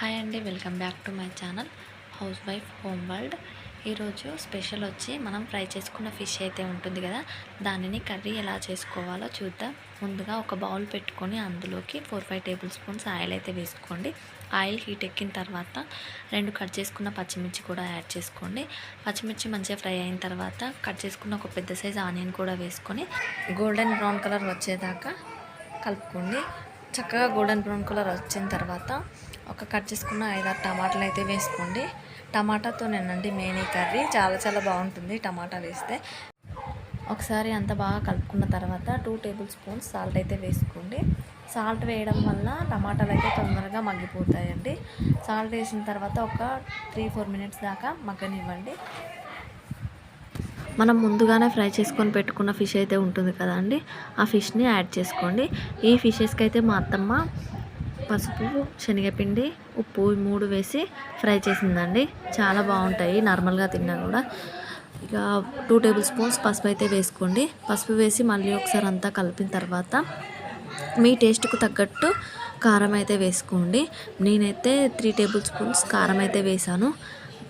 Hi అండి welcome back to my channel house wife home world. ఈరోజు special వచ్చి మనం ఫ్రై చేసుకున్న ఫిష్ అయితే ఉంటుంది కదా దానిని కర్రీ ఎలా చేసుకోవాలో చూద్దాం. ముందుగా ఒక బౌల్ పెట్టుకొని అందులోకి four five table spoons oil అయితే వేసుకోండి. ఆయిల్ హీట్ ఎక్కిన తర్వాత రెండు కట్ చేసుకున్న పచ్చిమిర్చి కూడా యాడ్ చేసుకోండి. పచ్చిమిర్చి మంచిగా ఫ్రై అయిన తర్వాత కట్ చేసుకున్న ఒక పెద్ద సైజ్ ఆనియన్ కూడా వేసుకొని గోల్డెన్ బ్రౌన్ కలర్ వచ్చేదాకా కలుపుకోండి. చక్కగా గోల్డెన్ బ్రౌన్ కలర్ వచ్చిన తర్వాత ఒక కట్ చేసుకున్న ఐదారు టమాటాలు అయితే వేసుకోండి. టమాటాతో నేనండి మెయిన్ ఈ కర్రీ. చాలా చాలా బాగుంటుంది టమాటాలు వేస్తే. ఒకసారి అంత బాగా కలుపుకున్న తర్వాత టూ టేబుల్ స్పూన్స్ సాల్ట్ అయితే వేసుకోండి. సాల్ట్ వేయడం వల్ల టమాటాలు అయితే తొందరగా మగ్గిపోతాయండి. సాల్ట్ వేసిన తర్వాత ఒక త్రీ ఫోర్ మినిట్స్ దాకా మగ్గనివ్వండి. మనం ముందుగానే ఫ్రై చేసుకొని పెట్టుకున్న ఫిష్ అయితే ఉంటుంది కదండి ఆ ఫిష్ని యాడ్ చేసుకోండి. ఈ ఫిషెస్కి అయితే మా అత్తమ్మ పసుపు శనగపిండి ఉప్పు మూడు వేసి ఫ్రై చేసిందండి. చాలా బాగుంటాయి నార్మల్గా తిన్నా కూడా. ఇక టూ టేబుల్ స్పూన్స్ పసుపు అయితే వేసుకోండి. పసుపు వేసి మళ్ళీ ఒకసారి అంతా కలిపిన తర్వాత మీ టేస్ట్కు తగ్గట్టు కారం అయితే వేసుకోండి. నేనైతే త్రీ టేబుల్ స్పూన్స్ కారం అయితే వేసాను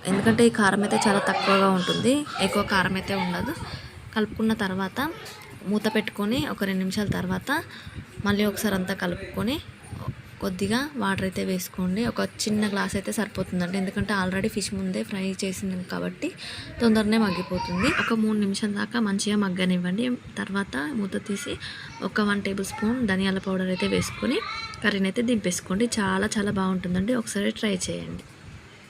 ఎందుకంటే ఈ కారం అయితే చాలా తక్కువగా ఉంటుంది. ఎక్కువ కారం అయితే ఉండదు. కలుపుకున్న తర్వాత మూత పెట్టుకొని ఒక రెండు నిమిషాల తర్వాత మళ్ళీ ఒకసారి అంతా కలుపుకొని కొద్దిగా వాటర్ అయితే వేసుకోండి. ఒక చిన్న గ్లాస్ అయితే సరిపోతుందండి. ఎందుకంటే ఆల్రెడీ ఫిష్ ముందే ఫ్రై చేసింది కాబట్టి తొందరనే మగ్గిపోతుంది. ఒక మూడు నిమిషాల దాకా మంచిగా మగ్గనివ్వండి. తర్వాత మూత తీసి ఒక వన్ టేబుల్ స్పూన్ ధనియాల పౌడర్ అయితే వేసుకొని కర్రీని అయితే దింపేసుకోండి. చాలా చాలా బాగుంటుందండి. ఒకసారి ట్రై చేయండి.